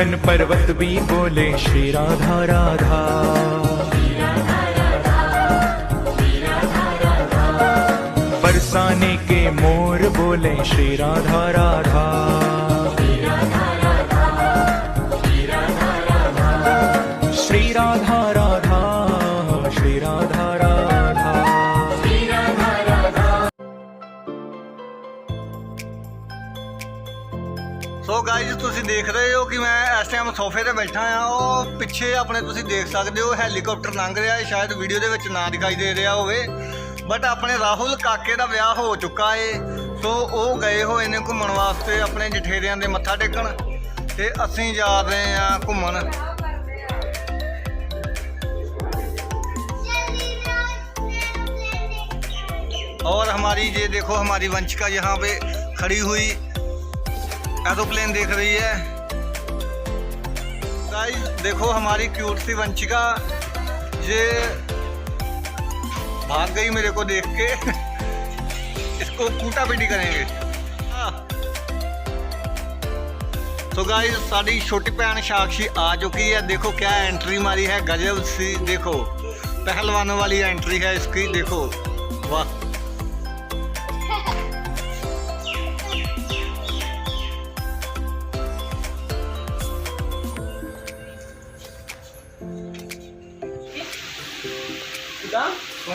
मंथन पर्वत भी बोले श्री राधा राधा। बरसाने के मोर बोले श्री राधा राधा। श्री राधा। ਤੁਸੀਂ ਦੇਖ ਰਹੇ ਹੋ ਕਿ ਮੈਂ ਇਸ ਟਾਈਮ ਸੋਫੇ ਤੇ ਬੈਠਾ ਆ ਉਹ ਪਿੱਛੇ ਆਪਣੇ ਤੁਸੀਂ ਦੇਖ ਸਕਦੇ ਹੋ ਹੈਲੀਕਾਪਟਰ ਲੰਘ ਰਿਹਾ ਹੈ ਸ਼ਾਇਦ ਵੀਡੀਓ ਦੇ ਵਿੱਚ ਨਾ ਦਿਖਾਈ ਦੇ ਰਿਹਾ ਹੋਵੇ ਬਟ ਆਪਣੇ ਰਾਹੁਲ ਕਾਕੇ ਦਾ ਵਿਆਹ ਹੋ ਚੁੱਕਾ ਏ ਸੋ ਉਹ ਗਏ ਹੋਏ ਨੇ ਘੁੰਮਣ ਵਾਸਤੇ ਆਪਣੇ ਜਠੇਰਿਆਂ ਦੇ ਮੱਥਾ ਟੇਕਣ ਤੇ ਅਸੀਂ ਜਾ ਰਹੇ ਆ ਘੁੰਮਣ और हमारी ये देखो हमारी वंशिका यहाँ पे खड़ी हुई एरोप्लेन देख रही है। गाइस देखो हमारी क्यूट सी वंशिका, ये भाग गई मेरे को देख के। इसको कूटा पीटी करेंगे तो गाइस साड़ी छोटी भैन साक्षी आ चुकी है। देखो क्या एंट्री मारी है, गजब सी, देखो। पहलवानों वाली एंट्री है इसकी, देखो। वाह।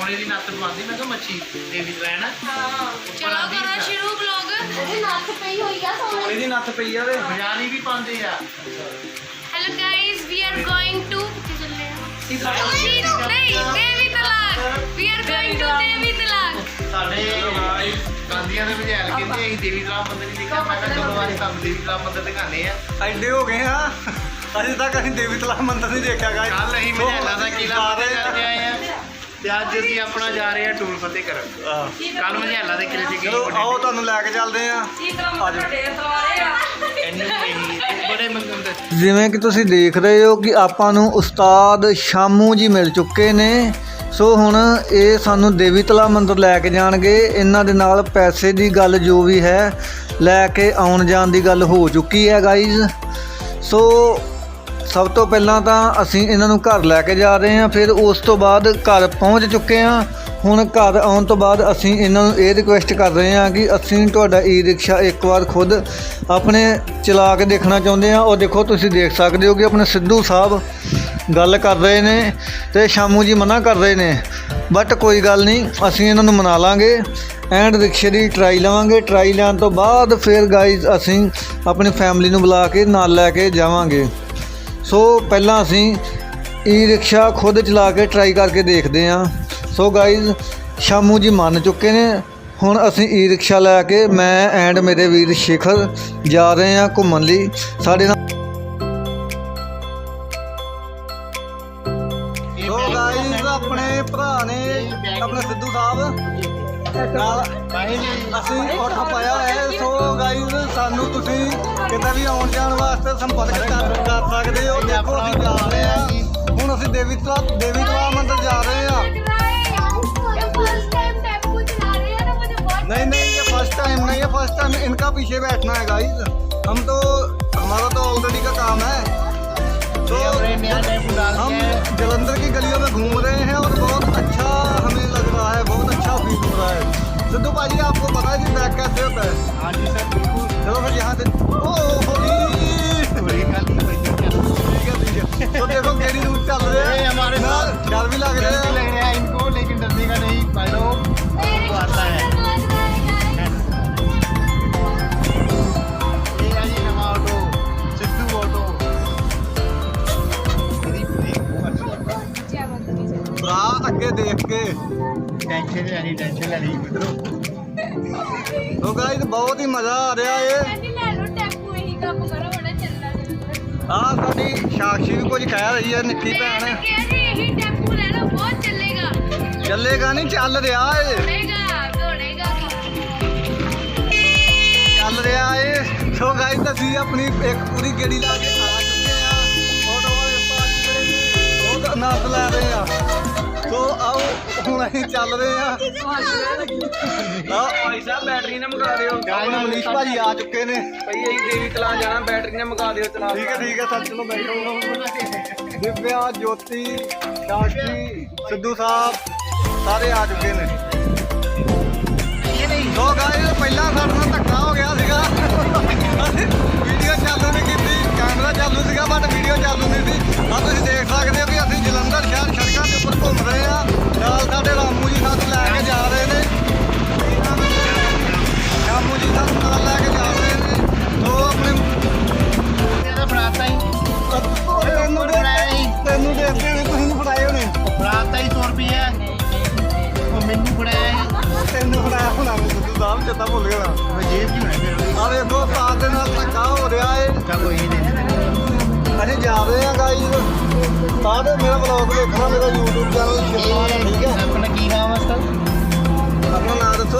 ਸੋਨੇ ਦੀ ਨੱਤ ਪਾਉਂਦੀ ਮੈਂ ਕਿਹਾ ਮੱਛੀ ਦੇਵੀ ਰਹਿਣਾ ਚਲੋ ਕਰੋ ਸ਼ੁਰੂ ਵਲੌਗ ਉਹਦੀ ਨੱਥ ਪਈ ਹੋਈ ਆ ਸੋਨੇ ਇਹਦੀ ਨੱਥ ਪਈ ਆ ਵੇ। ਬਜਾਨੀ ਵੀ ਪਾਉਂਦੇ ਆ। Hello guys we are going to ਨਹੀਂ ਦੇਵੀ ਤਲਾਕ। ਵੀ ਆਰ ਗੋਇੰਗ ਟੂ ਦੇਵੀ ਤਲਾਕ। ਸਾਡੇ ਗਾਂਧੀਆਂ ਦੇ ਵਿਚਾਰ ਕਹਿੰਦੇ ਅਸੀਂ ਦੇਵੀ ਤਲਾਬ ਮੰਦਿਰ ਨਹੀਂ ਦੇਖਿਆ ਮੈਂ ਕਿਹਾ ਚਲੋ ਅੱਜ ਤੁਹਾਨੂੰ ਦੇਵੀ ਤਲਾਬ ਮੰਦਿਰ ਦਿਖਾਣੇ ਆ। ਐਡੇ ਹੋ ਗਏ ਆ। ਅਜੇ ਤੱਕ ਅਸੀਂ ਦੇਵੀ ਤਲਾਬ ਮੰਦਿਰ ਨਹੀਂ ਦੇਖਿਆ ਗਾ ਕੱਲ ਅਸੀਂ ਮਹਿਲਾ ਦਾ ਕਿਲਾ ਫਤਿਹ ਕਰਕੇ ਆਏ ਆ। ਤੇ ਅੱਜ ਅਸੀਂ ਆਪਣਾ ਜਾ ਰਹੇ ਆ ਟੂਰ ਫਤਿਹ ਕਰਨ। ਕੱਲ ਮਹਿਲਾ ਦੇ ਕਿਲੇ 'ਚ ਗਏ ਚਲੋ ਆਓ ਤੁਹਾਨੂੰ ਲੈ ਕੇ ਚੱਲਦੇ ਆ? ਦੇ ਜਿਵੇਂ ਕਿ ਤੁਸੀਂ ਦੇਖ ਰਹੇ ਹੋ ਕਿ ਆਪਾਂ ਨੂੰ ਉਸਤਾਦ ਸ਼ਾਮੂ ਜੀ ਮਿਲ ਚੁੱਕੇ ਨੇ। ਸੋ ਹੁਣ ਇਹ ਸਾਨੂੰ ਦੇਵੀ ਤਲਾ ਮੰਦਿਰ ਲੈ ਕੇ ਜਾਣਗੇ। ਇਹਨਾਂ ਦੇ ਨਾਲ ਪੈਸੇ ਦੀ ਗੱਲ ਜੋ ਵੀ ਹੈ ਲੈ ਕੇ ਆਉਣ ਜਾਣ ਦੀ ਗੱਲ ਹੋ ਚੁੱਕੀ ਹੈ ਗਾਈਜ਼ ਸੋ ਸਭ ਤੋਂ ਪਹਿਲਾਂ ਤਾਂ ਅਸੀਂ ਇਹਨਾਂ ਨੂੰ ਘਰ ਲੈ ਕੇ ਜਾ ਰਹੇ ਹਾਂ, ਫਿਰ ਉਸ ਤੋਂ ਬਾਅਦ ਘਰ ਪਹੁੰਚ ਚੁੱਕੇ ਹਾਂ। ਹੁਣ ਘਰ ਆਉਣ ਤੋਂ ਬਾਅਦ ਅਸੀਂ ਇਹਨਾਂ ਨੂੰ ਇਹ ਰਿਕੁਐਸਟ ਕਰ ਰਹੇ ਹਾਂ ਕਿ ਅਸੀਂ ਤੁਹਾਡਾ ਈ ਰਿਕਸ਼ਾ ਇੱਕ ਵਾਰ ਖੁਦ ਆਪਣੇ ਚਲਾ ਕੇ ਦੇਖਣਾ ਚਾਹੁੰਦੇ ਹਾਂ। ਉਹ ਦੇਖੋ, ਤੁਸੀਂ ਦੇਖ ਸਕਦੇ ਹੋ ਕਿ ਆਪਣੇ ਸਿੱਧੂ ਸਾਹਿਬ ਗੱਲ ਕਰ ਰਹੇ ਨੇ ਤੇ ਸ਼ਾਮੂ ਜੀ ਮਨਾ ਕਰ ਰਹੇ ਨੇ। ਬਟ ਕੋਈ ਗੱਲ ਨਹੀਂ, ਅਸੀਂ ਇਹਨਾਂ ਨੂੰ ਮਨਾ ਲਾਂਗੇ ਐਂਡ ਰਿਕਸ਼ੇ ਦੀ ਟਰਾਈ ਲਵਾਂਗੇ। ਟਰਾਈ ਲੈਣ ਤੋਂ ਬਾਅਦ ਫਿਰ ਗਾਈਜ਼ ਅਸੀਂ ਆਪਣੀ ਫੈਮਿਲੀ ਨੂੰ ਬੁਲਾ ਕੇ ਨਾਲ ਲੈ ਕੇ ਜਾਵਾਂਗੇ। ਸੋ ਪਹਿਲਾਂ ਅਸੀਂ ਈ ਰਿਕਸ਼ਾ ਖੁਦ ਚਲਾ ਕੇ ਟਰਾਈ ਕਰਕੇ ਦੇਖਦੇ ਹਾਂ। ਸੋ ਗਾਈਜ਼ ਸ਼ਾਮੂ ਜੀ ਮੰਨ ਚੁੱਕੇ ਨੇ। ਹੁਣ ਅਸੀਂ ਈ ਰਿਕਸ਼ਾ ਲੈ ਕੇ ਮੈਂ ਐਂਡ ਮੇਰੇ ਵੀਰ ਸ਼ੇਖਰ ਜਾ ਰਹੇ ਹਾਂ ਘੁੰਮਣ ਲਈ। ਸਾਡੇ ਨਾਲ ਸੋ ਗਾਈਜ਼ ਆਪਣੇ ਭਰਾ ਨੇ, ਆਪਣੇ ਸਿੱਧੂ ਸਾਹਿਬ ਨਾਲ ਅਸੀਂ ਆਰਡਰ ਪਾਇਆ ਹੈ। ਸੋ ਗਾਈਜ਼ ਸਾਨੂੰ ਤੁਸੀਂ ਕਿਤੇ ਵੀ ਆਉਣ ਜਾਣ ਵਾਸਤੇ ਸੰਪਰਕ ਕਰ ਕਰ ਸਕਦੇ ਹੋ ਦੇਖੋ ਅਸੀਂ ਜਾ ਰਹੇ ਹਾਂ ਹੁਣ ਅਸੀਂ ਦੇਵੀ ਤਲਾ ਦੇਵੀ ਤਲਾ ਮੰਦਿਰ ਜਾ ਰਹੇ ਹਾਂ फर्स्ट टाइम टेम्पो चला रहे हैं ना मुझे बहुत नहीं नहीं ये फर्स्ट टाइम नहीं है फर्स्ट टाइम इनका पीछे बैठना है गाइस हम तो हमारा तो ऑलरेडी का काम है तो हम जलंधर की गलियों में घूम रहे हैं और बहुत अच्छा हमें लग रहा है बहुत अच्छा फील हो रहा है सिद्धू भाजी आपको पता है कि बैग कैसे होता है? हाँ जी सर बिल्कुल। चलो फिर यहाँ से ओ होली है है। तो देखो चल रहे हैं। हमारे साथ डर भी लग रहा है। लग रहा है इनको लेकिन डरने का नहीं भाई लोग। आता है। लग रहा है ਟੈਨਸ਼ਨ ਨਹੀਂ ਲੈਣੀ ਟੈਨਸ਼ਨ ਲੈਣੀ ਮਿੱਤਰੋ ਸੋ ਗਾਇਸ ਬਹੁਤ ਹੀ ਮਜ਼ਾ ਆ ਰਿਹਾ ਏ ਆ ਸਾਡੀ ਸਾਕਸ਼ੀ ਵੀ ਕੁਝ ਕਹਿ ਰਹੀ ਹੈ ਨਿੱਕੀ ਭੈਣ। ਕਿਹਾ ਜੀ ਇਹੀ ਟੈਂਪੂ ਲੈ ਬਹੁਤ ਚੱਲੇਗਾ। ਚੱਲੇਗਾ ਨਹੀਂ ਚੱਲ ਰਿਹਾ ਏ ਚੱਲ ਰਿਹਾ ਏ ਸੋ ਗਾਇਸ ਅਸੀਂ ਆਪਣੀ ਇੱਕ ਪੂਰੀ ਗੇੜੀ ਲਾ ਕੇ ਆ ਚੁੱਕੇ ਆ ਫੋਟੋ ਵਾਲੇ ਪਾਸ ਜਿਹੜੇ ਬਹੁਤ ਆਨੰਦ ਲੈ ਰਹੇ ਆ। ਸੋ ਆਓ ਹੁਣ ਅਸੀਂ ਚੱਲ ਰਹੇ ਆ ਆ ਭਾਈ ਸਾਹਿਬ ਬੈਟਰੀ ਨਾ ਮੁਕਾ ਦਿਓ। ਆਪਣੇ ਮਨੀਸ਼ ਭਾਜੀ ਆ ਚੁੱਕੇ ਨੇ। ਭਾਈ ਅਸੀਂ ਦੇਵੀ ਤਲਾ ਜਾਣਾ ਬੈਟਰੀ ਨਾ ਮੁਕਾ ਦਿਓ ਚਲਾ ਠੀਕ ਹੈ ਠੀਕ ਹੈ ਸਰ ਚਲੋ ਬੈਠੋ। ਦਿਵਿਆ ਜੋਤੀ ਸ਼ਾਸ਼ੀ ਸਿੱਧੂ ਸਾਹਿਬ ਸਾਰੇ ਆ ਚੁੱਕੇ ਨੇ। ਸੋ ਗਾਇਸ ਪਹਿਲਾਂ ਸਾਡੇ ਨਾਲ ਧੱਕਾ ਹੋ ਗਿਆ ਸੀਗਾ। ਵੀਡੀਓ ਚਾਲੂ ਨਹੀਂ ਕੀਤੀ ਕੈਮਰਾ ਚਾਲੂ ਸੀਗਾ ਬਟ ਵੀਡੀਓ ਚਾਲੂ ਨਹੀਂ ਸੀ। ਆ ਤੁਸੀਂ ਦੇਖ ਸਕਦੇ ਹੋ ਕਿ ਅਸੀਂ ਜਲੰਧਰ ਸ਼ਹਿਰ ਸੜਕਾਂ ਦੇ ਉੱਪਰ ਘੁੰਮ ਰਹੇ ਆ। ਨਾਲ ਸਾਡੇ ਰਾਮੂ ਜੀ ਸਾਨੂੰ ਲੈ ਕੇ ਜਾ ਰਹੇ ਨੇ। ਰਾਮੂ ਜੀ ਸਾਨੂੰ ਨਾਲ ਲੈ ਕੇ ਜਾ ਰਹੇ ਨੇ। ਸੋ ਆਪਣੇ ਇਹਦਾ ਫੜਾਤਾ ਹੀ ਤੈਨੂੰ ਦੇ ਤੈਨੂੰ ਦੇ ਅੱਗੇ ਵੀ ਤੁਸੀਂ ਫੜਾਏ ਹੋਣੇ। ਫੜਾਤਾ ਹੀ 100 ਰੁਪਏ ਉਹ ਮੈਨੂੰ ਫੜਾਇਆ। ਤੈਨੂੰ ਫੜਾਇਆ ਹੋਣਾ ਸਿੱਧੂ ਸਾਹਿਬ ਚੇਤਾ ਭੁੱਲ ਗਿਆ। ਮੈਂ ਜੇਬ 'ਚ ਮੈਂ ਫਿਰ ਆ ਵੇਖੋ ਦੇ ਨਾਲ ਧੱਕਾ ਹੋ ਰਿਹਾ ਏ। ਚੱਲ ਕੋਈ ਨਹੀਂ। ਅਸੀਂ ਜਾ ਰਹੇ ਹਾਂ ਗਾਈਜ਼ ਬਾਅਦ ਮੇਰਾ ਵਲੌਗ ਦੇਖਣਾ ਮੇਰਾ YouTube ਚੈਨਲ ਸ਼ਿਵਮਾਨ ਹੈ ਠੀਕ ਹੈ ਆਪਣਾ ਕੀ ਨਾਮ ਹੈ ਸਰ ਆਪਣਾ ਨਾਮ ਦੱਸੋ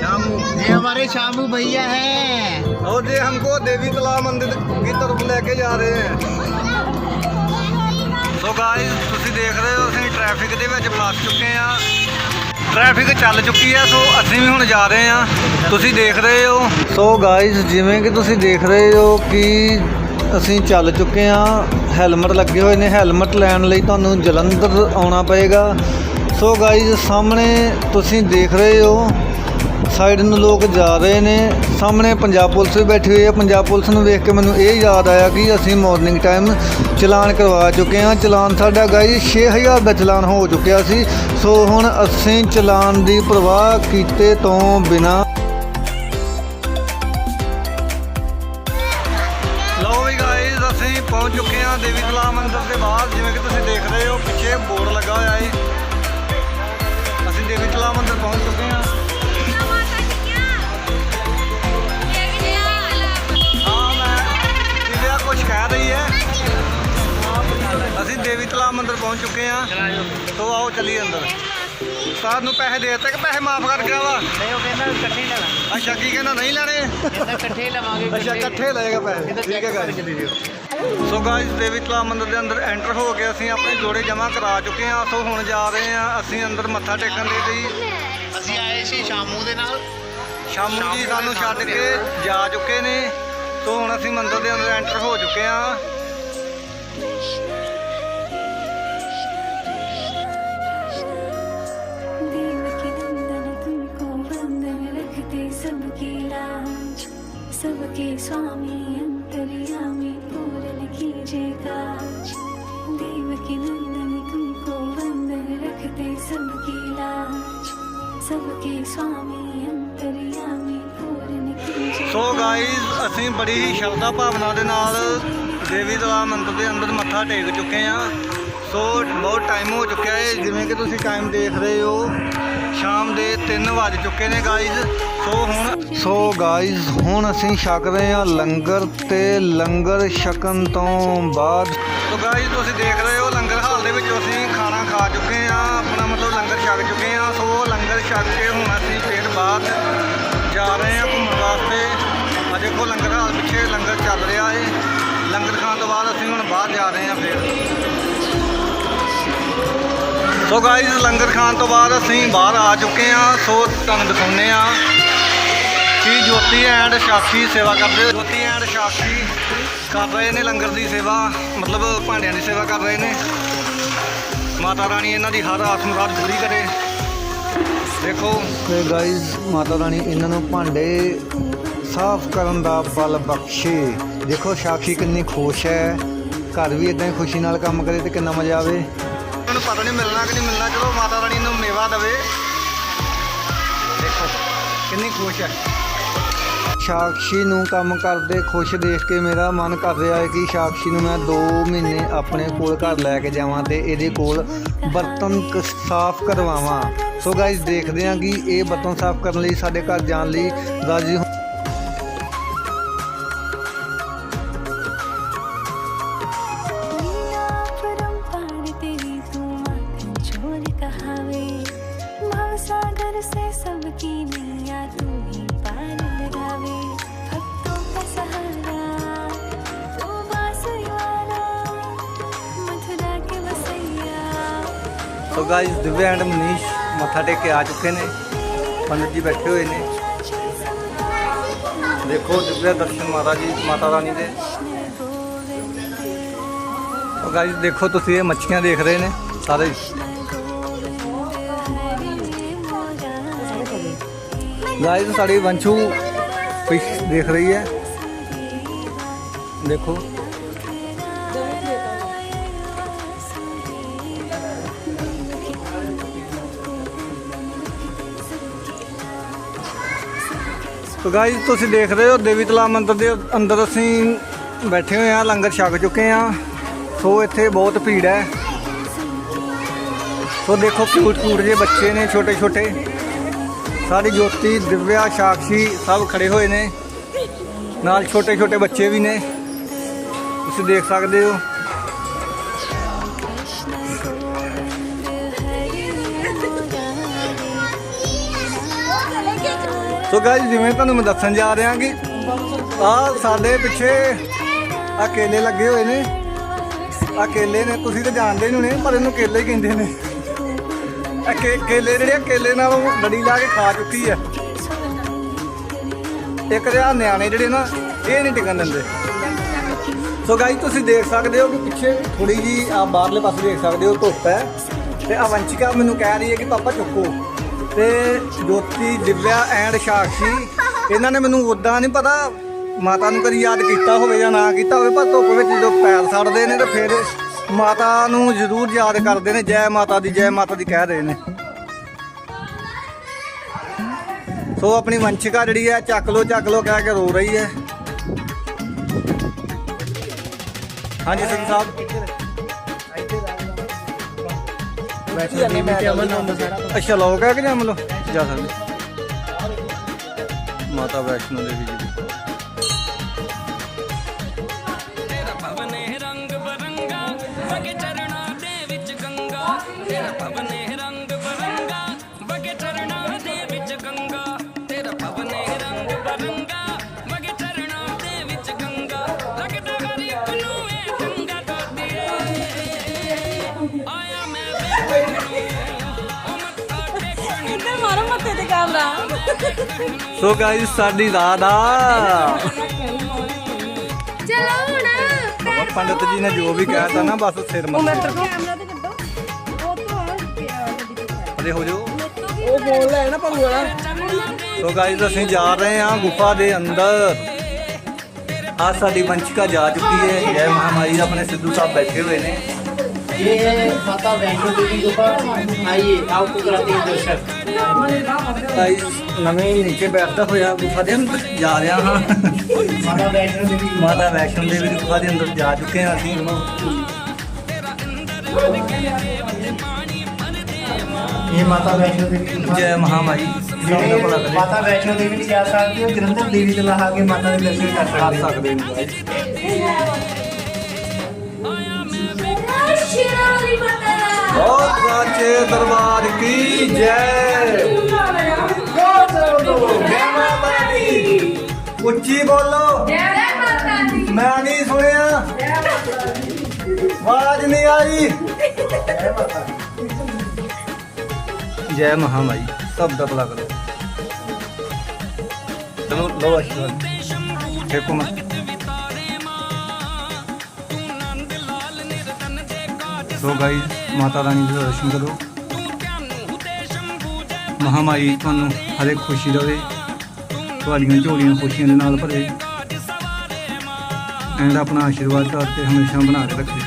शामू ये हमारे शामू भैया हैं और ये हमको देवी तालाब मंदिर की तरफ लेके जा ਰਹੇ हैं ਸੋ ਗਾਇਸ ਤੁਸੀਂ ਦੇਖ ਰਹੇ ਹੋ ਅਸੀਂ ਟ੍ਰੈਫਿਕ ਦੇ ਵਿੱਚ ਫਸ ਚੁੱਕੇ ਆ ਟ੍ਰੈਫਿਕ ਚੱਲ ਚੁੱਕੀ ਹੈ ਸੋ ਅਸੀਂ ਵੀ ਹੁਣ ਜਾ ਰਹੇ ਆ ਤੁਸੀਂ ਦੇਖ ਰਹੇ ਹੋ। ਸੋ ਗਾਇਸ ਜਿਵੇਂ ਕਿ ਤੁਸੀਂ ਦੇਖ ਰਹੇ ਹੋ ਕਿ ਅਸੀਂ ਚੱਲ ਚੁੱਕੇ ਆ ਹੈਲਮਟ ਲੱਗੇ ਹੋਏ ਨੇ। ਹੈਲਮਟ ਲੈਣ ਲਈ ਤੁਹਾਨੂੰ ਜਲੰਧਰ ਆਉਣਾ ਪਏਗਾ। ਸੋ ਗਾਇਸ ਸਾਹਮਣੇ ਤੁਸੀਂ ਦੇਖ ਰਹੇ ਹੋ ਸਾਈਡ ਨੂੰ ਲੋਕ ਜਾ ਰਹੇ ਨੇ, ਸਾਹਮਣੇ ਪੰਜਾਬ ਪੁਲਿਸ ਵੀ ਬੈਠੀ ਹੋਈ ਹੈ। ਪੰਜਾਬ ਪੁਲਿਸ ਨੂੰ ਵੇਖ ਕੇ ਮੈਨੂੰ ਇਹ ਯਾਦ ਆਇਆ ਕਿ ਅਸੀਂ ਮਾਰਨਿੰਗ ਟਾਈਮ ਚਲਾਨ ਕਰਵਾ ਚੁੱਕੇ ਹਾਂ। ਚਲਾਨ ਸਾਡਾ ਗਾਈ 6000 ਦਾ ਚਲਾਨ ਹੋ ਚੁੱਕਿਆ ਸੀ। ਸੋ ਹੁਣ ਅਸੀਂ ਚਲਾਨ ਦੀ ਪਰਵਾਹ ਕੀਤੇ ਤੋਂ ਬਿਨਾ। ਲਓ ਵੀ ਗਾਇਸ ਅਸੀਂ ਪਹੁੰਚ ਚੁੱਕੇ ਹਾਂ ਦੇਵੀ ਤਲਾਬ ਮੰਦਿਰ ਦੇ ਬਾਹਰ। ਜਿਵੇਂ ਕਿ ਤੁਸੀਂ ਦੇਖ ਰਹੇ ਹੋ, ਪਿੱਛੇ ਬੋਰਡ ਲੱਗਾ ਹੋਇਆ ਹੈ। ਅੰਦਰ ਪਹੁੰਚ ਚੁੱਕੇ ਆ ਤੋ ਆਓ ਚੱਲੀਏ ਅੰਦਰ। ਉਸਤਾਦ ਨੂੰ ਪੈਸੇ ਦੇ ਦਿੱਤੇ ਕਿ ਪੈਸੇ ਮਾਫ ਕਰ ਗਿਆ ਵਾ? ਨਹੀਂ ਉਹ ਕਹਿੰਦਾ ਇਕੱਠੇ ਲੈਣਾ। ਅੱਛਾ ਕੀ ਕਹਿੰਦਾ? ਨਹੀਂ ਲੈਣੇ? ਇਕੱਠੇ ਲਵਾਂਗੇ ਅੱਛਾ ਇਕੱਠੇ ਲਏਗਾ ਪੈਸੇ। ਠੀਕ ਹੈ ਗਾਇਸ ਸੋ ਗਾਇਸ ਦੇਵੀਤਲਾ ਮੰਦਿਰ ਦੇ ਅੰਦਰ ਐਂਟਰ ਹੋ ਕੇ ਅਸੀਂ ਆਪਣੇ ਜੋੜੇ ਜਮਾ ਕਰਾ ਚੁੱਕੇ ਆ ਸੋ ਹੁਣ ਜਾ ਰਹੇ ਆ ਅਸੀਂ ਅੰਦਰ ਮੱਥਾ ਟੇਕਣ ਦੇ ਲਈ। ਅਸੀਂ ਆਏ ਸੀ ਸ਼ਾਮੂ ਦੇ ਨਾਲ। ਸ਼ਾਮੂ ਜੀ ਸਾਨੂੰ ਛੱਡ ਕੇ ਜਾ ਚੁੱਕੇ ਨੇ। ਸੋ ਹੁਣ ਅਸੀਂ ਮੰਦਿਰ ਦੇ ਅੰਦਰ ਐਂਟਰ ਹੋ ਚੁੱਕੇ ਆ सबके स्वामी अंतर्यामी पूरन कीजिए काज देवकी नंदन तुमको वंदन रखते सबकी लाज सबके स्वामी अंतर्यामी पूरन कीजिए ਸੋ ਗਾਇਸ ਅਸੀਂ ਬੜੀ ਹੀ ਸ਼ਰਧਾ ਭਾਵਨਾ ਦੇ ਨਾਲ ਦੇਵੀ ਤਲਾਬ ਮੰਦਿਰ ਦੇ ਅੰਦਰ ਮੱਥਾ ਟੇਕ ਚੁੱਕੇ ਹਾਂ ਸੋ ਬਹੁਤ ਟਾਈਮ ਹੋ ਚੁੱਕਿਆ ਹੈ ਜਿਵੇਂ ਕਿ ਤੁਸੀਂ ਟਾਈਮ ਦੇਖ ਰਹੇ ਹੋ ਸ਼ਾਮ ਦੇ 3 ਵੱਜ ਚੁੱਕੇ ਨੇ ਗਾਇਸ ਸੋ ਹੁਣ ਸੋ ਗਾਇਸ ਹੁਣ ਅਸੀਂ ਛਕ ਰਹੇ ਹਾਂ ਲੰਗਰ ਤੇ ਲੰਗਰ ਛਕਣ ਤੋਂ ਬਾਅਦ। ਸੋ ਗਾਇਸ ਤੁਸੀਂ ਦੇਖ ਰਹੇ ਹੋ ਲੰਗਰ ਹਾਲ ਦੇ ਵਿੱਚ ਅਸੀਂ ਖਾਣਾ ਖਾ ਚੁੱਕੇ ਹਾਂ, ਆਪਣਾ ਮਤਲਬ ਲੰਗਰ ਛਕ ਚੁੱਕੇ ਹਾਂ। ਸੋ ਲੰਗਰ ਛਕ ਕੇ ਹੁਣ ਅਸੀਂ ਫਿਰ ਬਾਅਦ ਜਾ ਰਹੇ ਹਾਂ ਘੁੰਮਣ ਵਾਸਤੇ। ਆ ਦੇਖੋ ਲੰਗਰ ਹਾਲ ਪਿੱਛੇ ਲੰਗਰ ਚੱਲ ਰਿਹਾ ਏ। ਲੰਗਰ ਖਾਣ ਤੋਂ ਬਾਅਦ ਅਸੀਂ ਹੁਣ ਬਾਹਰ ਜਾ ਰਹੇ ਹਾਂ ਫਿਰ। ਸੋ ਗਾਇਸ ਲੰਗਰ ਖਾਣ ਤੋਂ ਬਾਅਦ ਅਸੀਂ ਬਾਹਰ ਆ ਚੁੱਕੇ ਹਾਂ। ਸੋ ਤੁਹਾਨੂੰ ਦਿਖਾਉਂਦੇ ਹਾਂ। ਕਿ ਜੋਤੀ ਐਂਡ ਸਾਖੀ ਸੇਵਾ ਕਰਦੇ ਜੋਤੀ ਐਂਡ ਸਾਖੀ ਕਰ ਰਹੇ ਨੇ ਲੰਗਰ ਦੀ ਸੇਵਾ ਮਤਲਬ ਭਾਂਡਿਆਂ ਦੀ ਸੇਵਾ ਕਰ ਰਹੇ ਨੇ। ਮਾਤਾ ਰਾਣੀ ਇਹਨਾਂ ਦੀ ਹਰ ਆਸ ਮੁਰਾਦ ਪੂਰੀ ਕਰੇ। ਦੇਖੋ। ਤੇ ਗਾਇਸ ਮਾਤਾ ਰਾਣੀ ਇਹਨਾਂ ਨੂੰ ਭਾਂਡੇ ਸਾਫ਼ ਕਰਨ ਦਾ ਬਲ ਬਖਸ਼ੇ। ਦੇਖੋ ਸਾਖੀ ਕਿੰਨੀ ਖੁਸ਼ ਹੈ। ਘਰ ਵੀ ਇਦਾਂ ਹੀ ਖੁਸ਼ੀ ਨਾਲ ਕੰਮ ਕਰੇ ਤੇ ਕਿੰਨਾ ਮਜ਼ਾ ਆਵੇ। ਉਹਨੂੰ ਪਤਾ ਨਹੀਂ ਮਿਲਣਾ ਕਿ ਨਹੀਂ ਮਿਲਣਾ ਚਲੋ ਮਾਤਾ ਰਾਣੀ ਨੂੰ ਮੇਵਾ ਦੇਵੇ। ਦੇਖੋ ਕਿੰਨੀ ਖੁਸ਼ ਹੈ। ਸਾਕਸ਼ੀ ਨੂੰ ਕੰਮ ਕਰਦੇ ਖੁਸ਼ ਦੇਖ ਕੇ ਮੇਰਾ ਮਨ ਕਰ ਰਿਹਾ ਹੈ ਕਿ ਸਾਕਸ਼ੀ ਨੂੰ ਮੈਂ 2 ਮਹੀਨੇ ਆਪਣੇ ਕੋਲ ਘਰ ਲੈ ਕੇ ਜਾਵਾਂ ਤੇ ਇਹਦੇ ਕੋਲ ਬਰਤਨ ਸਾਫ਼ ਕਰਵਾਵਾਂ। ਸੋ ਗਾਇਸ ਦੇਖਦੇ ਹਾਂ ਕਿ ਇਹ ਬਰਤਨ ਸਾਫ਼ ਕਰਨ ਲਈ ਸਾਡੇ ਘਰ ਜਾਣ ਲਈ ਰਾਜੀ ਗਾਇਸ ਦਿਵਿਆ ਐਂਡ ਮਨੀਸ਼ ਮੱਥਾ ਟੇਕ ਕੇ ਆ ਚੁੱਕੇ ਨੇ। ਪੰਡਤ ਜੀ ਬੈਠੇ ਹੋਏ ਨੇ। ਦੇਖੋ ਦਿਵਿਆ ਦਰਸ਼ਨ ਮਾਤਾ ਜੀ, ਮਾਤਾ ਰਾਣੀ ਦੇ। ਸੋ ਗਾਇਸ ਦੇਖੋ ਤੁਸੀਂ ਇਹ ਮੱਛੀਆਂ ਦੇਖ ਰਹੇ ਨੇ ਸਾਰੇ। ਗਾਇਸ ਸਾਡੀ ਵੰਸ਼ੂ ਫਿਸ਼ ਦੇਖ ਰਹੀ ਹੈ। ਦੇਖੋ। ਤੋ ਗਾਇਸ ਤੁਸੀਂ ਦੇਖ ਰਹੇ ਹੋ ਦੇਵੀ ਤਲਾ ਮੰਦਿਰ ਦੇ ਅੰਦਰ ਅਸੀਂ ਬੈਠੇ ਹੋਏ ਆ ਲੰਗਰ ਛਕ ਚੁੱਕੇ ਆ ਸੋ ਇੱਥੇ ਬਹੁਤ ਭੀੜ ਹੈ। ਸੋ ਦੇਖੋ ਕਿਊਟ ਕਿਊਟ ਜਿਹੇ ਬੱਚੇ ਨੇ, ਛੋਟੇ ਛੋਟੇ। ਸਾਡੀ ਜੋਤੀ, ਦਿਵਿਆ, ਸਾਕਸ਼ੀ ਸਭ ਖੜੇ ਹੋਏ ਨੇ। ਨਾਲ ਛੋਟੇ ਛੋਟੇ ਬੱਚੇ ਵੀ ਨੇ। ਤੁਸੀਂ ਦੇਖ ਸਕਦੇ ਹੋ। ਸੋ ਗਾਇਸ ਜਿਵੇਂ ਤੁਹਾਨੂੰ ਮੈਂ ਦੱਸਣ ਜਾ ਰਿਹਾ ਕਿ ਆ ਸਾਡੇ ਪਿੱਛੇ ਆ ਕੇਲੇ ਲੱਗੇ ਹੋਏ ਨੇ। ਆ ਕੇਲੇ ਨੇ, ਤੁਸੀਂ ਤਾਂ ਜਾਣਦੇ ਨਹੀਂ ਹੋਣੇ, ਪਰ ਇਹਨੂੰ ਕੇਲੇ ਹੀ ਕਹਿੰਦੇ ਨੇ। ਆ ਕੇਲੇ ਜਿਹੜੇ ਕੇਲੇ ਨਾਲ ਉਹ ਲੜੀ ਲਾ ਕੇ ਖਾ ਚੁੱਕੀ ਆ। ਇੱਕ ਤੇ ਆ ਨਿਆਣੇ ਜਿਹੜੇ ਨਾ, ਇਹ ਨਹੀਂ ਟਿਕਣ ਦਿੰਦੇ। ਸੋ ਗਾਈ ਤੁਸੀਂ ਦੇਖ ਸਕਦੇ ਹੋ ਕਿ ਪਿੱਛੇ ਥੋੜੀ ਜੀ ਆ ਬਾਹਰਲੇ ਪਾਸੇ ਦੇਖ ਸਕਦੇ ਹੋ ਧੁੱਪ ਹੈ। ਤੇ ਅਵੰਚਿਕਾ ਮੈਨੂੰ ਕਹਿ ਰਹੀ ਹੈ ਕਿ ਪਾਪਾ ਚੁੱਕੋ। ਤੇ ਜੋਤੀ, ਦਿਵਿਆ ਐਂਡ ਸਾਕਸ਼ੀ, ਇਹਨਾਂ ਨੇ ਮੈਨੂੰ ਉਦਾਂ ਨਹੀਂ ਪਤਾ ਮਾਤਾ ਨੂੰ ਕਦੀ ਯਾਦ ਕੀਤਾ ਹੋਵੇ ਜਾਂ ਨਾ ਕੀਤਾ ਹੋਵੇ, ਪਰ ਧੁੱਪ ਵਿੱਚ ਜਦੋਂ ਪੈਰ ਸੜਦੇ ਨੇ ਤਾਂ ਫਿਰ ਮਾਤਾ ਨੂੰ ਜ਼ਰੂਰ ਯਾਦ ਕਰਦੇ ਨੇ, ਜੈ ਮਾਤਾ ਦੀ, ਜੈ ਮਾਤਾ ਦੀ ਕਹਿ ਰਹੇ ਨੇ। ਸੋ ਆਪਣੀ ਵੰਸ਼ਿਕਾ ਜਿਹੜੀ ਹੈ, ਚੱਕ ਲੋ ਚੱਕ ਲੋ ਕਹਿ ਕੇ ਰੋ ਰਹੀ ਹੈ। ਹਾਂਜੀ ਸਿੰਘ ਸਾਹਿਬ। ਵੈਸ਼ਨੋ ਦੇਵੀ ਤੇ ਅਮਨ ਹੁੰਦਾ ਸਾਰਾ ਅੱਛਾ ਲੋਕ ਹੈ ਕਿ ਜਾਂ ਮਤਲਬ ਜਾ ਸਕਦੇ? ਮਾਤਾ ਵੈਸ਼ਨੋ ਦੇਵੀ ਜੀ ਦੀ। ਤੇਰਾ ਭਵਨ ਹੈ ਰੰਗ ਬਰੰਗਾ ਵਗੇ ਚਰਣਾ ਦੇ ਵਿੱਚ ਗੰਗਾ। ਤੇਰਾ ਭਵਨ ਸੋ ਗਾਇਸ ਸਾਡੀ ਰਾਧਾ ਚਲੋ ਹੁਣ ਪੈਰ ਪੰਡਤ ਜੀ ਨੇ ਜੋ ਵੀ ਕਹਿਤਾ ਨਾ ਬਸ ਸਿਰ ਮੱਥੇ ਕੈਮਰਾ ਤੇ ਕੱਢੋ ਉਹ ਤੋਂ ਆ ਅਰੇ ਹੋ ਜਾਓ ਉਹ ਬੋਲ ਲੈ ਨਾ ਭੰਗੂ ਵਾਲਾ ਸੋ ਗਾਇਸ ਅਸੀਂ ਜਾ ਰਹੇ ਹਾਂ ਗੁਫਾ ਦੇ ਅੰਦਰ ਆ ਸਾਡੀ ਵੰਸ਼ਿਕਾ ਜਾ ਚੁੱਕੀ ਹੈ ਜੈ ਮਹਾਮਾਈ ਆਪਣੇ ਸਿੱਧੂ ਸਾਹਿਬ ਬੈਠੇ ਹੋਏ ਨੇ ये है माता वैष्णो देवी गुफा आइए आपको कराते हैं दर्शन ਭਾਈ ਨਵੇਂ ਨੀਚੇ ਬੈਠਦਾ ਹੋਇਆ ਗੁਫਾ ਦੇ ਅੰਦਰ ਜਾ ਰਿਹਾ ਹਾਂ ਮਾਤਾ ਵੈਸ਼ਨੋ ਦੇਵੀ ਮਾਤਾ ਵੈਸ਼ਨੋ ਦੇਵੀ ਦੀ ਗੁਫਾ ਦੇ ਅੰਦਰ ਜਾ ਚੁੱਕੇ ਹਾਂ ਅਸੀਂ ਇਹ ਮਾਤਾ ਵੈਸ਼ਨੋ ਦੇਵੀ ਜੈ ਮਹਾਮਾਈ ਮਾਤਾ ਵੈਸ਼ਨੋ ਦੇਵੀ ਨਹੀਂ ਜਾ ਸਕਦੀ ਉਹ ਜਲੰਧਰ ਦੇਵੀ ਤੇ ਲਾਹਾ ਕੇ ਮਾਤਾ ਦੇ ਦਰਸ਼ਨ ਕਰ ਸਕਦੇ ਨੇ ਭਾਈ ਆਇਆ ਮੈਂ ਬੇਕਾਰ ਸ਼ਿਰਾਲੀ ਮਾਤਾ ਬਹੁਤ ਸਾਚੇ, ਦਰਬਾਰ ਕੀ ਜੈ। ਉੱਚੀ ਬੋਲੋ। ਮੈਂ ਨਹੀਂ ਸੁਣਿਆ। ਆਵਾਜ਼ ਨਹੀਂ ਆਈ। ਜੈ ਮਹਾਮਾਈ, ਸਭ ਦਾ ਭਲਾ ਕਰੋ। ਚਲੋ ਲੋ ਆਸ਼ੀਰਵਾਦ। ਠੇਕੋ ਮੈਂ। ਸੋ ਗਾਈਸ ਮਾਤਾ ਰਾਣੀ ਦੇ ਦਰਸ਼ਨ ਕਰੋ। ਮਹਾਮਾਈ ਤੁਹਾਨੂੰ ਹਰੇ ਖੁਸ਼ੀ ਦੇਵੇ। ਤੁਹਾਡੀਆਂ ਝੋਲੀਆਂ ਖੁਸ਼ੀਆਂ ਦੇ ਨਾਲ ਭਰੇ। ਐਂਡ ਆਪਣਾ ਆਸ਼ੀਰਵਾਦ ਕਰਕੇ ਹਮੇਸ਼ਾ ਬਣਾ ਕੇ ਰੱਖੇ।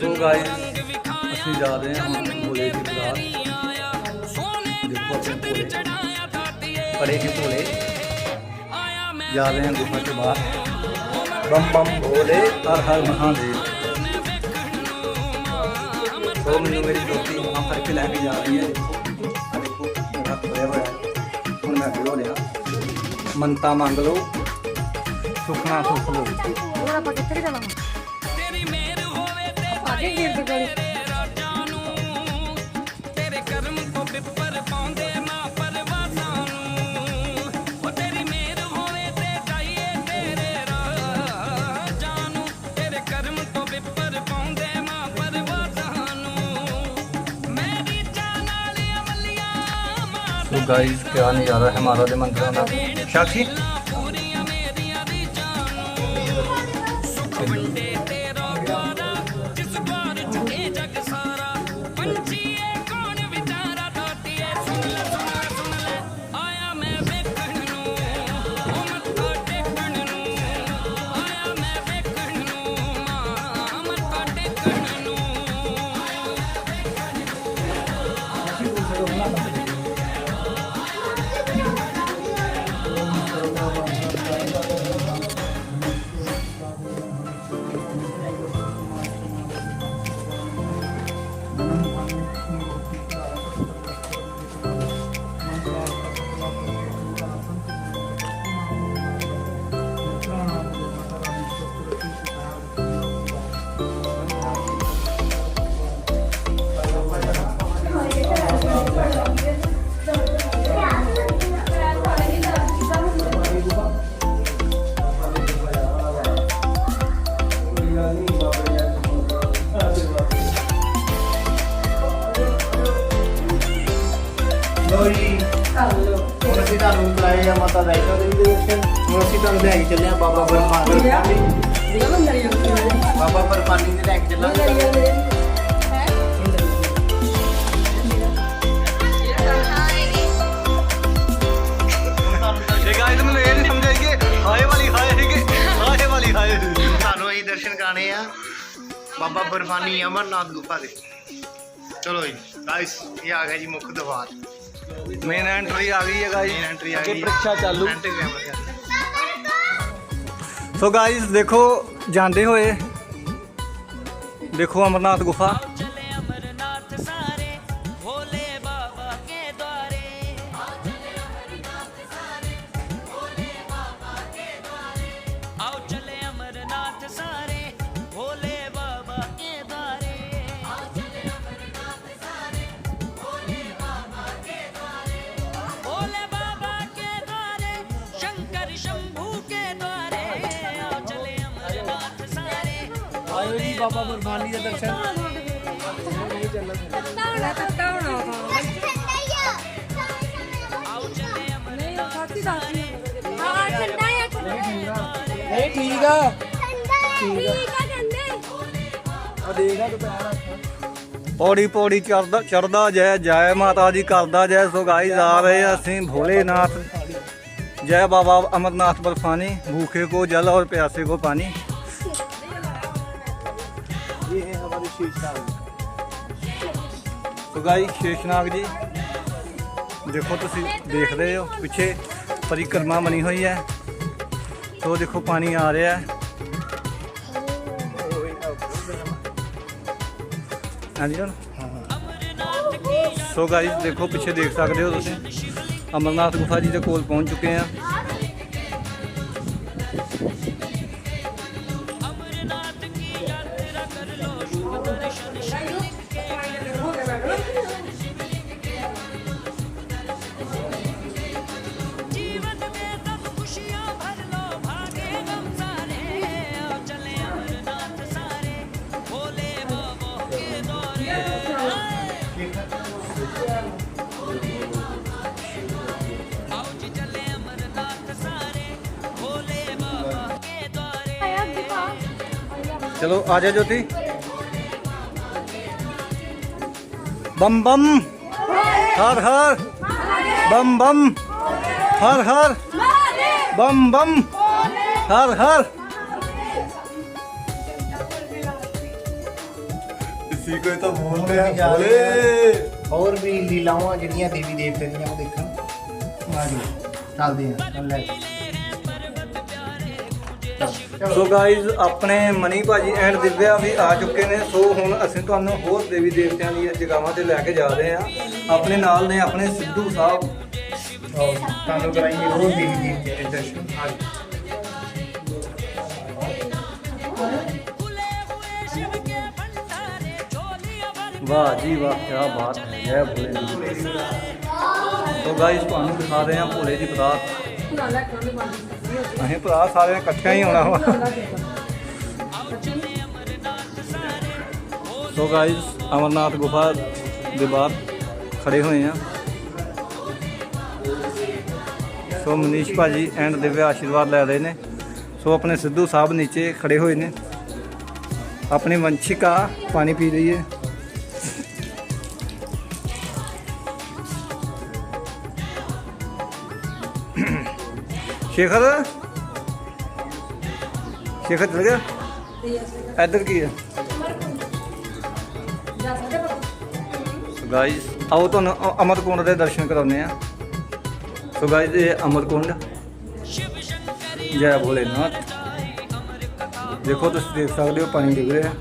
ਸੋ ਗਾਇਸ ਅਸੀਂ ਜਾ ਰਹੇ ਹਾਂ ਹੁਣ ਭੋਲੇ ਦੀ ਬਾਰਾਤ। ਦੇਖੋ ਆਪਣੇ ਭੋਲੇ। ਬੜੇ ਹੀ ਭੋਲੇ। ਜਾ ਰਹੇ ਹਾਂ ਗੁਫਾ ਕੇ ਬਾਹਰ। ਬੰਮ ਬੰਮ ਭੋਲੇ ਹਰ ਹਰ ਮਹਾਦੇਵ। ਸੋ ਮੈਨੂੰ ਮੇਰੀ ਜੋਤੀ ਵਹਾਂ ਫੜ ਕੇ ਲੈ ਕੇ ਜਾ ਰਹੀ ਹੈ। ਆ ਦੇਖੋ ਮੇਰਾ ਹੋਇਆ ਹੋਇਆ ਹੈ। ਹੁਣ ਮੈਂ ਬੋਲ ਰਿਹਾ ਮੰਤਾ ਮੰਗ ਲਓ। ਸੁਖਣਾ ਸੁਖ ਲਓ। ਹੋਰ ਆਪਾਂ ਕਿੱਥੇ ਜਾਣਾ? ਤੇਰੀ ਮਿਹਰ ਹੋਵੇ ਤੇ ਆਗੇ ਗਿਰਦ ਗਲੀ गाइस क्या नज़ारा है हमारा दे मंदिर का साक्षी ਹੁਣ ਅਸੀਂ ਤੁਹਾਨੂੰ ਬੁਲਾਏ ਆ ਅਸੀਂ ਬਾਬਾ ਬਰਮਾਨੀ ਦਰਸ਼ਨ ਕਰਾਣੇ ਆ। ਬਾਬਾ ਬਰਫਾਨੀ ਅਮਰਨਾਥ ਗੁਫਾ ਦੇ। ਚਲੋ ਜੀ ਗਾਇਸ ਇਹ ਆ ਗਿਆ ਜੀ ਮੁੱਖ ਦਵਾਰ ਮੇਨ ਐਂਟਰੀ ਆ ਗਈ ਹੈ ਗਾਇਸ ਮੇਨ ਐਂਟਰੀ ਆ ਗਈ। ਅੱਗੇ ਪ੍ਰੀਖਿਆ ਚਾਲੂ। ਸੋ ਗਾਇਸ ਦੇਖੋ ਜਾਂਦੇ ਹੋਏ। ਦੇਖੋ ਅਮਰਨਾਥ ਗੁਫਾ। बाबा बुरहान के दर्शन। तो पौड़ी पौड़ी चढ़ा जय जय माता जी करता जय। सुगाई जा रहे असं भोलेनाथ। जय बाबा अमरनाथ बरफानी भूखे को जल और प्यासे को पानी। ਸੋ ਗਾਈ ਸ਼ੇਸ਼ਨਾਗ ਜੀ, ਦੇਖੋ ਤੁਸੀਂ ਦੇਖਦੇ ਹੋ, ਪਿੱਛੇ ਪਰਿਕਰਮਾ ਬਣੀ ਹੋਈ ਹੈ। ਸੋ ਦੇਖੋ, ਪਾਣੀ ਆ ਰਿਹਾ ਹੈ। ਹਾਂਜੀ ਜਨ ਸੋ ਗਾਈਸ ਦੇਖੋ, ਪਿੱਛੇ ਦੇਖ ਸਕਦੇ ਹੋ ਤੁਸੀਂ। ਅਮਰਨਾਥ ਗੁਫਾ ਜੀ ਦੇ ਕੋਲ ਪਹੁੰਚ ਚੁੱਕੇ ਆ ਅਮਰਨਾਥ ਕੀ ਯਾਤਰਾ ਕਰ ਲੋ ਚਲੋ ਆ ਜਾ ਜੋਤੀ ਹਰ ਹਰ। ਬਮ ਬਮ ਹਰ ਹਰ। ਬਮ ਬਮ ਹਰ ਹਰ। ਇਸੀ ਕੋਈ ਤਾਂ ਬੋਲ ਰਿਹਾ ਜਾ ਰਹੇ ਭੋਲੇ ਹੋਰ ਵੀ ਲੀਲਾਵਾਂ ਜਿਹੜੀਆਂ ਦੇਵੀ ਦੇਵਤੇ ਦੀਆਂ ਉਹ ਦੇਖਣ। ਆ ਜੀ ਚੱਲਦੇ ਆ ਚੱਲ ਲੈ। ਸੋ ਗਾਇਜ਼ ਆਪਣੇ ਮਨੀ ਭਾਜੀ ਐਂਡ ਦਿਵਿਆ ਵੀ ਆ ਚੁੱਕੇ ਨੇ। ਸੋ ਹੁਣ ਅਸੀਂ ਤੁਹਾਨੂੰ ਹੋਰ ਦੇਵੀ ਦੇਵਤਿਆਂ ਦੀਆਂ ਜਗਾਵਾਂ ਤੇ ਲੈ ਕੇ ਜਾ ਰਹੇ ਹਾਂ। ਆਪਣੇ ਨਾਲ ਨੇ ਆਪਣੇ ਸਿੱਧੂ ਸਾਹਿਬ। ਤੁਹਾਨੂੰ ਕਰਾਂਗੇ ਹੋਰ ਦੇਵੀ ਦੇਵਤਿਆਂ ਦੇ ਦਰਸ਼ਨ। ਆਜੋ ਵਾਹ ਜੀ ਵਾਹ ਕੀ ਬਾਤ ਹੈ। ਜੈ ਭੋਲੇ। ਜੀ ਸੋ ਗਾਇਸ ਤੁਹਾਨੂੰ ਦਿਖਾ ਰਹੇ ਹਾਂ ਭੋਲੇ ਦੀ ਪਦਾਰਥ ਅਸੀਂ ਭਰਾ ਸਾਰੇ ਇਕੱਠਿਆਂ ਹੀ ਆਉਣਾ ਵਾ। ਸੋ ਗਾਇਜ਼ ਅਮਰਨਾਥ ਗੁਫਾ ਦੇ ਬਾਹਰ ਖੜੇ ਹੋਏ ਆ ਸੋ ਮਨੀਸ਼ ਭਾਜੀ ਐਂਡ ਦਿਵਿਆ ਆਸ਼ੀਰਵਾਦ ਲੈ ਰਹੇ ਨੇ। ਸੋ ਆਪਣੇ ਸਿੱਧੂ ਸਾਹਿਬ ਨੀਚੇ ਖੜੇ ਹੋਏ ਨੇ। ਆਪਣੀ ਵੰਸ਼ਿਕਾ ਪਾਣੀ ਪੀ ਰਹੀ ਹੈ। ਸ਼ੇਖਰ ਸ਼ੇਖਰ ਚਲ ਗਿਆ? ਇੱਧਰ ਕੀ ਹੈ ਗਾਇਸ ਆਓ ਤੁਹਾਨੂੰ ਅ- ਅਮਰਕੁੰਡ ਦੇ ਦਰਸ਼ਨ ਕਰਾਉਂਦੇ ਆ ਸੋ ਗਾਇਸ ਇਹ ਅਮਰਕੁੰਡ। ਜੈ ਭੋਲੇਨਾਥ। ਦੇਖੋ ਤੁਸੀਂ ਦੇਖ ਸਕਦੇ ਹੋ, ਪਾਣੀ ਡਿੱਗ ਰਿਹਾ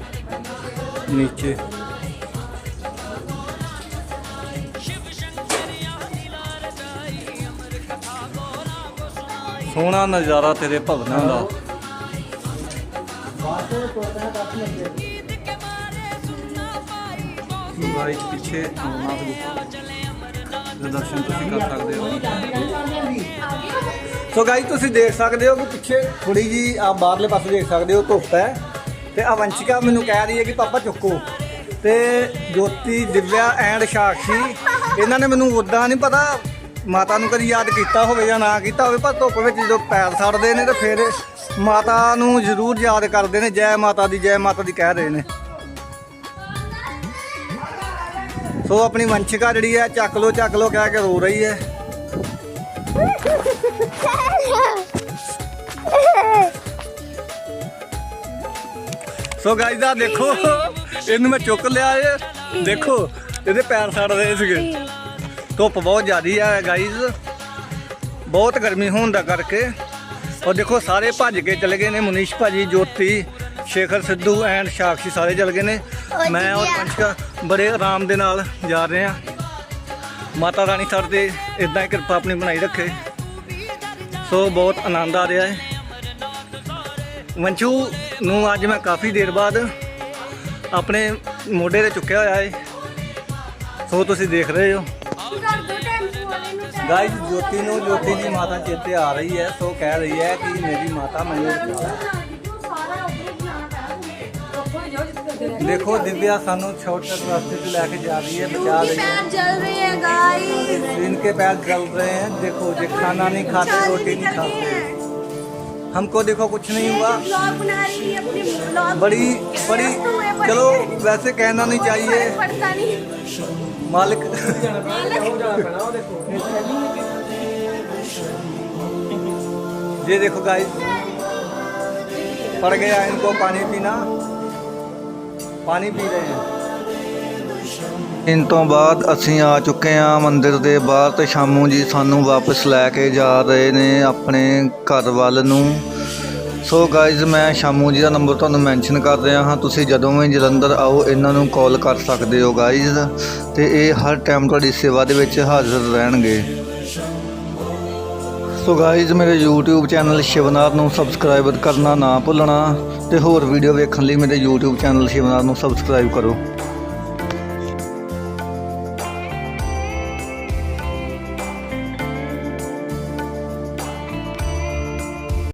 ਨੀਚੇ। ਸੋਹਣਾ ਨਜ਼ਾਰਾ ਤੇਰੇ ਭਵਨਾਂ ਦਾ। ਗਾਇਸ ਪਿੱਛੇ ਅਮਰਨਾਥ ਗੁਫਾ ਦੇ ਦਰਸ਼ਨ ਤੁਸੀਂ ਕਰ ਸਕਦੇ ਹੋ। ਸੋ ਗਾਇਸ ਤੁਸੀਂ ਦੇਖ ਸਕਦੇ ਹੋ ਕਿ ਪਿੱਛੇ ਥੋੜੀ ਜੀ ਆ ਬਾਹਰਲੇ ਪਾਸੇ ਦੇਖ ਸਕਦੇ ਹੋ ਧੁੱਪ ਹੈ। ਤੇ ਆ ਵੰਸ਼ਿਕਾ ਮੈਨੂੰ ਕਹਿ ਰਹੀ ਹੈ ਕਿ ਪਾਪਾ ਚੁੱਕੋ। ਤੇ ਜੋਤੀ ਦਿਵਿਆ ਐਂਡ ਸਾਕਸ਼ੀ ਇਹਨਾਂ ਨੇ ਮੈਨੂੰ ਉਦਾਂ ਨਹੀਂ ਪਤਾ ਮਾਤਾ ਨੂੰ ਕਦੀ ਯਾਦ ਕੀਤਾ ਹੋਵੇ ਜਾਂ ਨਾ ਕੀਤਾ ਹੋਵੇ, ਪਰ ਧੁੱਪ ਵਿੱਚ ਜਦੋਂ ਪੈਰ ਸੜਦੇ ਨੇ ਤੇ ਫਿਰ ਮਾਤਾ ਨੂੰ ਜ਼ਰੂਰ ਯਾਦ ਕਰਦੇ ਨੇ, ਜੈ ਮਾਤਾ ਦੀ, ਜੈ ਮਾਤਾ ਦੀ ਕਹਿ ਰਹੇ ਨੇ। ਸੋ ਆਪਣੀ ਵੰਸ਼ਿਕਾ ਜਿਹੜੀ ਹੈ, ਚੱਕ ਲੋ ਚੱਕ ਲੋ, ਕਹਿ ਕੇ ਰੋ ਰਹੀ ਹੈ। ਸੋ ਗਾਇਸ ਦਾ ਦੇਖੋ, ਇਹਨੂੰ ਮੈਂ ਚੁੱਕ ਲਿਆ ਏ ਦੇਖੋ, ਇਹਦੇ ਪੈਰ ਸੜ ਰਹੇ ਸੀਗੇ। ਧੁੱਪ ਬਹੁਤ ਜ਼ਿਆਦੀ ਹੈ ਗਾਇਸ ਬਹੁਤ ਗਰਮੀ ਹੋਣ ਦਾ ਕਰਕੇ। ਔਰ ਦੇਖੋ ਸਾਰੇ ਭੱਜ ਕੇ ਚਲੇ ਗਏ ਨੇ। ਮਨੀਸ਼ ਭਾਜੀ ਜੋਤੀ ਸ਼ੇਖਰ ਸਿੱਧੂ ਐਂਡ ਸਾਕਸ਼ੀ ਸਾਰੇ ਚਲੇ ਗਏ ਨੇ। ਮੈਂ ਔਰ ਪੰਚਕਾ ਬੜੇ ਆਰਾਮ ਦੇ ਨਾਲ ਜਾ ਰਹੇ ਹਾਂ। ਮਾਤਾ ਰਾਣੀ ਸਾਡੇ ਤੇ ਇਦਾਂ ਹੀ ਕਿਰਪਾ ਆਪਣੀ ਬਣਾਈ ਰੱਖੇ। ਸੋ ਬਹੁਤ ਆਨੰਦ ਆ ਰਿਹਾ ਹੈ। ਵੰਸ਼ੂ ਨੂੰ ਅੱਜ ਮੈਂ ਕਾਫੀ ਦੇਰ ਬਾਅਦ ਆਪਣੇ ਮੋਢੇ ਤੇ ਚੁੱਕਿਆ ਹੋਇਆ ਹੈ। ਸੋ ਤੁਸੀਂ ਦੇਖ ਰਹੇ ਹੋ। गाइस ज्योति नो ज्योति की माता चेते आ रही है सो कह रही है कि मेरी माता मयूर देखो दिव्या सानू छोटे रास्ते से लेके जा रही है बचा रही है। जल रही है गाइस इनके पैर जल रहे हैं देखो जो खाना नहीं खाते रोटी नहीं खाते। हमको देखो कुछ नहीं हुआ। बड़ी बड़ी चलो वैसे कहना नहीं चाहिए पड़ता नहीं मालिक ये देखो गाइस पड़ गया इनको पानी पीना ਪਾਣੀ ਪੀ ਰਹੇ ਹਾਂ ਇਨ ਤੋਂ ਬਾਅਦ ਅਸੀਂ ਆ ਚੁੱਕੇ ਹਾਂ ਮੰਦਿਰ ਦੇ ਬਾਹਰ ਤੇ ਸ਼ਾਮੂ ਜੀ ਸਾਨੂੰ ਵਾਪਸ ਲੈ ਕੇ ਜਾ ਰਹੇ ਨੇ ਆਪਣੇ ਘਰ ਵੱਲ ਨੂੰ ਸੋ ਗਾਇਜ਼ ਮੈਂ ਸ਼ਾਮੂ ਜੀ ਦਾ ਨੰਬਰ ਤੁਹਾਨੂੰ ਮੈਂਸ਼ਨ ਕਰ ਰਿਹਾ ਹਾਂ। ਤੁਸੀਂ ਜਦੋਂ ਵੀ ਜਲੰਧਰ ਆਓ, ਇਹਨਾਂ ਨੂੰ ਕਾਲ ਕਰ ਸਕਦੇ ਹੋ ਗਾਇਜ਼ ਤੇ ਇਹ ਹਰ ਟਾਈਮ ਤੁਹਾਡੀ ਸੇਵਾ ਦੇ ਵਿੱਚ ਹਾਜ਼ਰ ਰਹਿਣਗੇ। ਸੋ ਗਾਇਜ਼ ਮੇਰੇ YouTube ਚੈਨਲ ਸ਼ਿਵਨਾਰ ਨੂੰ ਸਬਸਕ੍ਰਾਈਬ ਕਰਨਾ ਨਾ ਭੁੱਲਣਾ। ਤੇ ਹੋਰ ਵੀਡੀਓ ਵੇਖਣ ਲਈ ਮੇਰੇ YouTube ਚੈਨਲ ਸ਼ਿਵਨਾਰ ਨੂੰ ਸਬਸਕ੍ਰਾਈਬ ਕਰੋ।